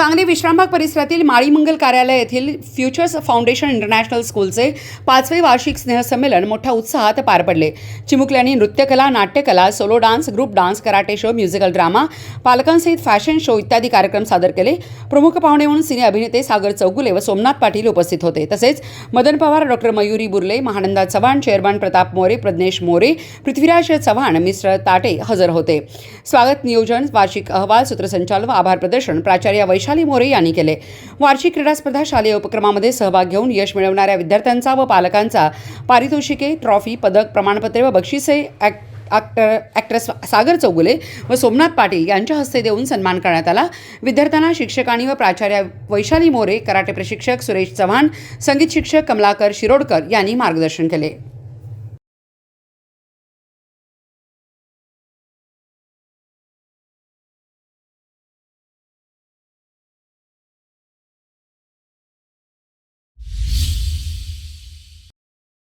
सांगली विश्रामबाग परिसरातील माळीमंगल कार्यालय येथील फ्युचर्स फाउंडेशन इंटरनॅशनल स्कूलचे पाचवे वार्षिक स्नेहसंमेलन मोठ्या उत्साहात पार पडले. चिमुकल्यांनी नृत्यकला नाट्यकला solo dance group dance karate show musical drama पालकांसहित fashion show इत्यादी कार्यक्रम सादर केले. प्रमुख पाहुणे म्हणून सिने अभिनेते सागर चौगुले व सोमनाथ पाटील उपस्थित होते. तसेच Madan Pawar doctor Mayuri Burle Mahananda Chavan chairman Pratap More Pradnyesh More Prithviraj Chavan mister Tate हजर होते. स्वागत नियोजन वार्षिक अहवाल सूत्रसंचालन व आभार प्रदर्शन प्राचार्य वैशाली मोरे यांनी केले. वार्षिक क्रीडा स्पर्धा शालेय उपक्रमामध्ये सहभाग घेऊन यश मिळवणाऱ्या विद्यार्थ्यांचा व पालकांचा पारितोषिके ट्रॉफी पदक प्रमाणपत्रे व बक्षिसे act actor actress Sagar Chougule व सोमनाथ पाटील यांच्या हस्ते देऊन सन्मान करण्यात आला. विद्यार्थ्यांना शिक्षकांनी व प्राचार्य वैशाली मोरे कराटे प्रशिक्षक सुरेश चव्हाण संगीत शिक्षक कमलाकर शिरोडकर यांनी मार्गदर्शन केले.